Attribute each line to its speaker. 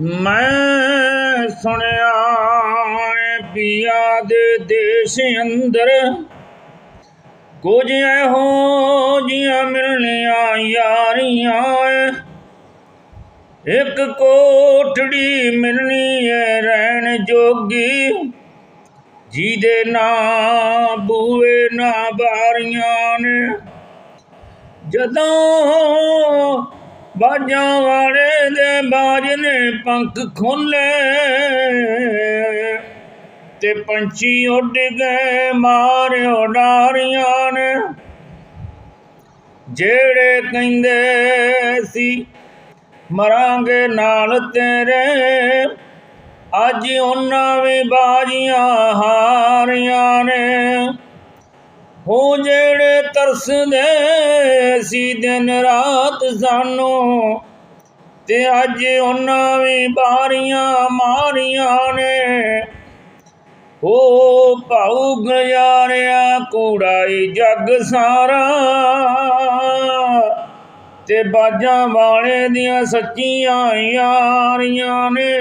Speaker 1: ਮੈਂ ਸੁਣਿਆ ਏ ਪਿਆ ਦੇ ਦੇਸ਼ ਅੰਦਰ ਕੁਝ ਇਹੋ ਜੀਆਂ ਮਿਲਣੀਆਂ ਯਾਰੀਆਂ ਇੱਕ ਕੋਠੜੀ ਮਿਲਣੀ ਏ ਰਹਿਣ ਜੋਗੀ, ਜਿਹਦੇ ਨਾ ਬੂਏ ਨਾ ਬਾਰੀਆਂ ਨੇ। ਜਦੋਂ ਬਾਜਾਂ ਵਾਲੇ ਬਾਜ ਨੇ ਪੰਖ ਖੋਲੇ ਤੇ ਪੰਛੀ ਉੱਡ ਗਏ ਮਾਰਿਓ ਡਾਰੀਆਂ ਨੇ। ਜਿਹੜੇ ਕਹਿੰਦੇ ਸੀ, ਮਰਾਂਗੇ ਨਾਲ ਤੇਰੇ, ਅੱਜ ਉਹਨਾਂ ਵੀ ਬਾਜੀਆਂ ਹਾਰੀਆਂ ਨੇ। ਹੋ ਜਿਹੜੇ ਤਰਸਦੇ ਸੀ, ਦਿਨ ਰਾਤ ਸਾਨੂੰ ਤੇ ਅੱਜ ਉਹਨਾਂ ਵੀ ਬਾਰੀਆਂ ਮਾਰੀਆਂ ਨੇ। ਹੋ ਭਾਉ ਗੁਜ਼ਾਰਿਆ ਕੂੜਾਈ ਜੱਗ ਸਾਰਾ। ਤੇ ਬਾਜਾਂ ਵਾਲੇ ਦੀਆਂ ਸੱਚੀਆਂ ਯਾਰੀਆਂ ਨੇ।